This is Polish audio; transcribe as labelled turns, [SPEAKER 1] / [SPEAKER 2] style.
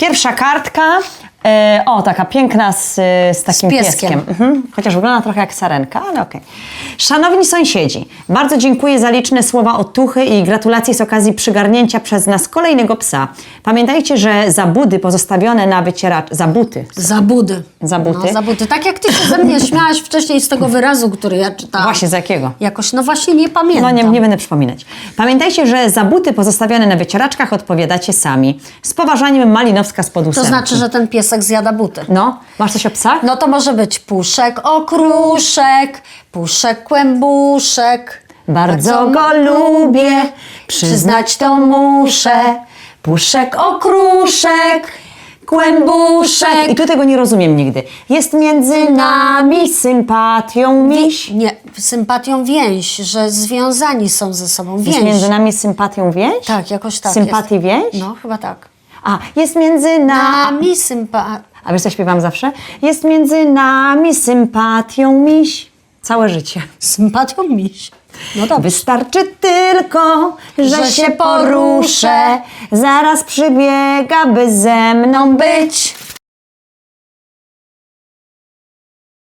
[SPEAKER 1] Pierwsza kartka. E, o, taka piękna z, z takim
[SPEAKER 2] Z pieskiem.
[SPEAKER 1] pieskiem. Mhm. Chociaż wygląda trochę jak sarenka, ale okej. Szanowni sąsiedzi, bardzo dziękuję za liczne słowa otuchy i gratulacje z okazji przygarnięcia przez nas kolejnego psa. Pamiętajcie, że zabudy pozostawione na wycieracz... Zabuty.
[SPEAKER 2] Zabudy.
[SPEAKER 1] Zabuty?
[SPEAKER 2] No, zabudy. Tak jak ty się ze mnie śmiałaś wcześniej z tego wyrazu, który ja czytałam.
[SPEAKER 1] Właśnie, z jakiego?
[SPEAKER 2] Jakoś, no właśnie nie pamiętam.
[SPEAKER 1] No nie, nie będę przypominać. Pamiętajcie, że za buty pozostawione na wycieraczkach odpowiadacie sami. Z poważaniem Malinowska z
[SPEAKER 2] To
[SPEAKER 1] podósemki.
[SPEAKER 2] znaczy, że ten piesek zjada buty.
[SPEAKER 1] No, masz coś o psach?
[SPEAKER 2] No to może być puszek, okruszek, puszek, kłębuszek.
[SPEAKER 1] Bardzo go lubię, przyznać to muszę. Puszek, okruszek, kłębuszek. I tu tego nie rozumiem nigdy. Jest między nami sympatią miś.
[SPEAKER 2] Nie, sympatią więź, że związani są ze sobą. Więź.
[SPEAKER 1] Jest między nami sympatią więź?
[SPEAKER 2] Tak, jakoś tak
[SPEAKER 1] Sympatii
[SPEAKER 2] jest.
[SPEAKER 1] więź?
[SPEAKER 2] No, chyba tak.
[SPEAKER 1] A, jest między nami...
[SPEAKER 2] Nami sympa...
[SPEAKER 1] A wiesz co śpiewam zawsze? Jest między nami sympatią miś. Całe życie.
[SPEAKER 2] Sympatią miś. No dobrze.
[SPEAKER 1] Wystarczy tylko, że,
[SPEAKER 2] Że
[SPEAKER 1] się
[SPEAKER 2] się
[SPEAKER 1] poruszę, zaraz przybiega, by ze mną być.